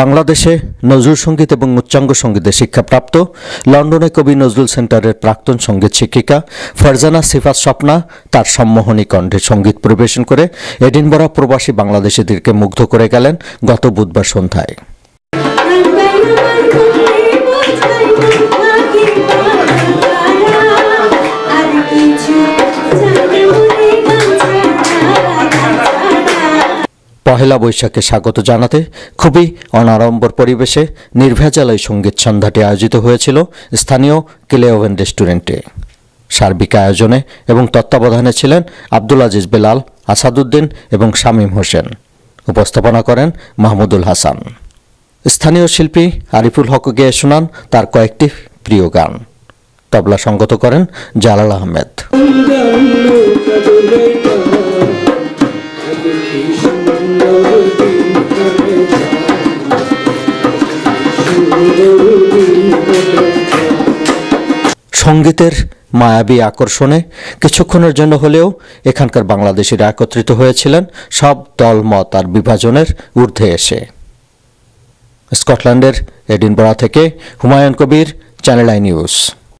বাংলাদেশে নজরুল সংগীত এবং উচ্চাঙ্গ সঙ্গীতে শিক্ষাপ্রাপ্ত লন্ডনে কবি নজরুল সেন্টারের প্রাক্তন সংগীত শিক্ষিকা ফারজানা সিফাত স্বপ্না তার সম্মোহনী কণ্ঠে সংগীত পরিবেশন করে এডিনবরা প্রবাসী বাংলাদেশিদেরকে মুগ্ধ করে গেলেন গত বুধবার সন্ধ্যায়। পহেলা বৈশাখে স্বাগত জানাতে খুবই অনাড়ম্বর পরিবেশে নির্ভেজালয় সংগীত সন্ধ্যাটি আয়োজিত হয়েছিল স্থানীয় কিলেওভেন রেস্টুরেন্টে। সার্বিক আয়োজনে এবং তত্ত্বাবধানে ছিলেন আব্দুল আজিজ বেলাল, আসাদুদ্দিন এবং শামীম হোসেন। উপস্থাপনা করেন মাহমুদুল হাসান। স্থানীয় শিল্পী আরিফুল হক গেয়ে শোনান তার কয়েকটি প্রিয় গান। তবলা সঙ্গত করেন জালাল আহমেদ। সঙ্গীতের মায়াবী আকর্ষণে কিছুক্ষণের জন্য হলেও এখানকার বাংলাদেশিরা একত্রিত হয়েছিলেন। সব দল মত আর বিভাজনের ঊর্ধ্বে এসে। স্কটল্যান্ডের এডিনবরা থেকে Humayun Kabir, Channel I News.